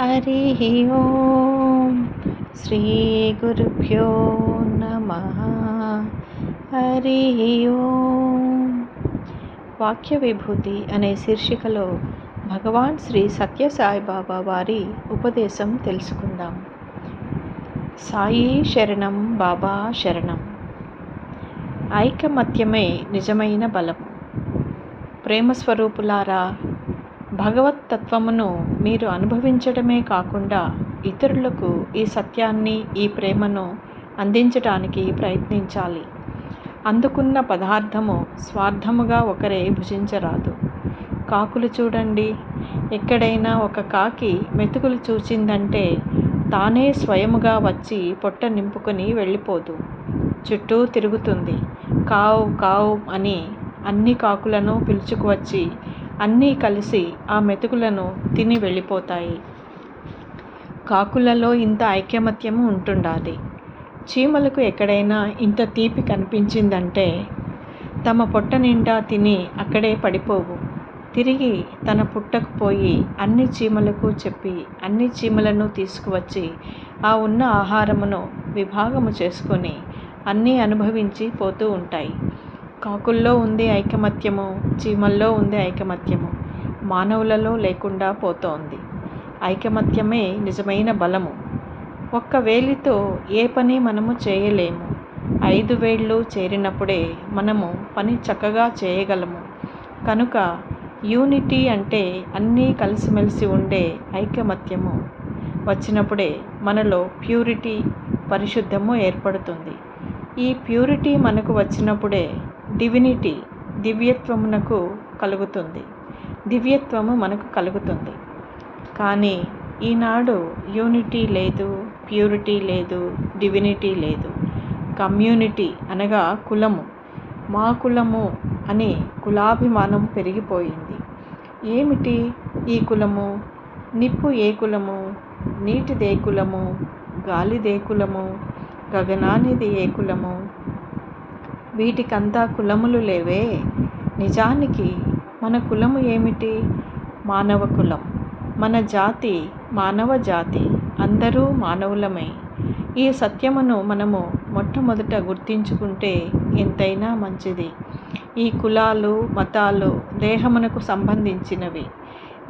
హరి ఓం శ్రీ గురుభ్యో నమ. హరి ఓం. వాక్య విభూతి అనే శీర్షికలో భగవాన్ శ్రీ సత్యసాయిబాబా వారి ఉపదేశం తెలుసుకుందాం. సాయి శరణం బాబా శరణం. ఐకమత్యమే నిజమైన బలం. ప్రేమ స్వరూపులారా భగవత్ తత్వమును మీరు అనుభవించడమే కాకుండా ఇతరులకు ఈ సత్యాన్ని ఈ ప్రేమను అందించడానికి ప్రయత్నించాలి. అందుకున్న పదార్థము స్వార్థముగా ఒకరే భుజించరాదు. కాకులు చూడండి ఎక్కడైనా ఒక కాకి మెతుకులు చూచిందంటే తానే స్వయముగా వచ్చి పొట్ట నింపుకొని వెళ్ళిపోదు. చుట్టూ తిరుగుతుంది. కావు కావు అని అన్ని కాకులను పిలుచుకువచ్చి అన్నీ కలిసి ఆ మెతుకులను తిని వెళ్ళిపోతాయి. కాకులలో ఇంత ఐకమత్యము ఉంటుండాలి చీమలకు ఎక్కడైనా ఇంత తీపి కనిపించిందంటే తమ పొట్ట నిండా తిని అక్కడే పడిపోవు. తిరిగి తన పుట్టకు పోయి అన్ని చీమలకు చెప్పి అన్ని చీమలను తీసుకువచ్చి ఆ ఉన్న ఆహారమును విభాగము చేసుకొని అన్నీ అనుభవించి పోతూ ఉంటాయి. కాకుల్లో ఉంది ఐకమత్యము చీమల్లో ఉంది ఐకమత్యము మానవులలో లేకుండా పోతోంది. ఐకమత్యమే నిజమైన బలము. ఒక్క వేలితో ఏ పని మనము చేయలేము. ఐదు వేళ్ళు చేరినప్పుడే మనము పని చక్కగా చేయగలము. కనుక యూనిటీ అంటే అన్నీ కలిసిమెలిసి ఉండే ఐకమత్యము. వచ్చినప్పుడే మనలో ప్యూరిటీ పరిశుద్ధము ఏర్పడుతుంది. ఈ ప్యూరిటీ మనకు వచ్చినప్పుడే డివినిటీ దివ్యత్వమునకు కలుగుతుంది. దివ్యత్వము మనకు కలుగుతుంది. కానీ ఈనాడు యూనిటీ లేదు ప్యూరిటీ లేదు డివినిటీ లేదు. కమ్యూనిటీ అనగా కులము. మా కులము అని కులాభిమానం పెరిగిపోయింది. ఏమిటి ఈ కులము? నిప్పు ఏ కులము? నీటిదే కులము? గాలిదే కులము? గగనానిది ఏ కులము? వీటికంతా కులములు లేవే. నిజానికి మన కులము ఏమిటి? మానవ కులం. మన జాతి మానవ జాతి. అందరూ మానవులమే. ఈ సత్యమును మనము మొట్టమొదట గుర్తించుకుంటే ఎంతైనా మంచిది. ఈ కులాలు మతాలు దేహమునకు సంబంధించినవి.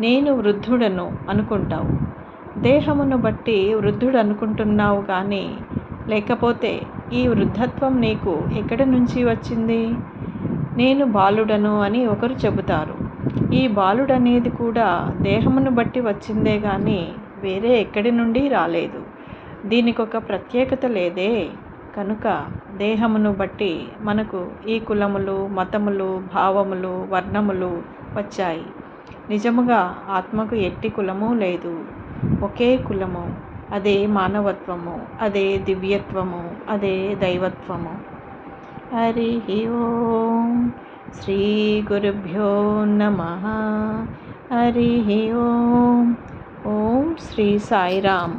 నేను వృద్ధుడను అనుకుంటావు. దేహమును బట్టి వృద్ధుడు అనుకుంటున్నావు కానీ లేకపోతే ఈ వృద్ధత్వం నీకు ఎక్కడి నుంచి వచ్చింది? నేను బాలుడను అని ఒకరు చెబుతారు. ఈ బాలుడనేది కూడా దేహమును బట్టి వచ్చిందే కానీ వేరే ఎక్కడి నుండి రాలేదు. దీనికి ఒక ప్రత్యేకత లేదే. కనుక దేహమును బట్టి మనకు ఈ కులములు మతములు భావములు వర్ణములు వచ్చాయి. నిజముగా ఆత్మకు ఎట్టి కులము లేదు. ఒకే కులము. అదే మానవత్వము అదే దివ్యత్వము అదే దైవత్వము. హరి ఓం శ్రీ గురుభ్యో నమ. హరి ఓం. ఓం శ్రీ సాయిరామ్.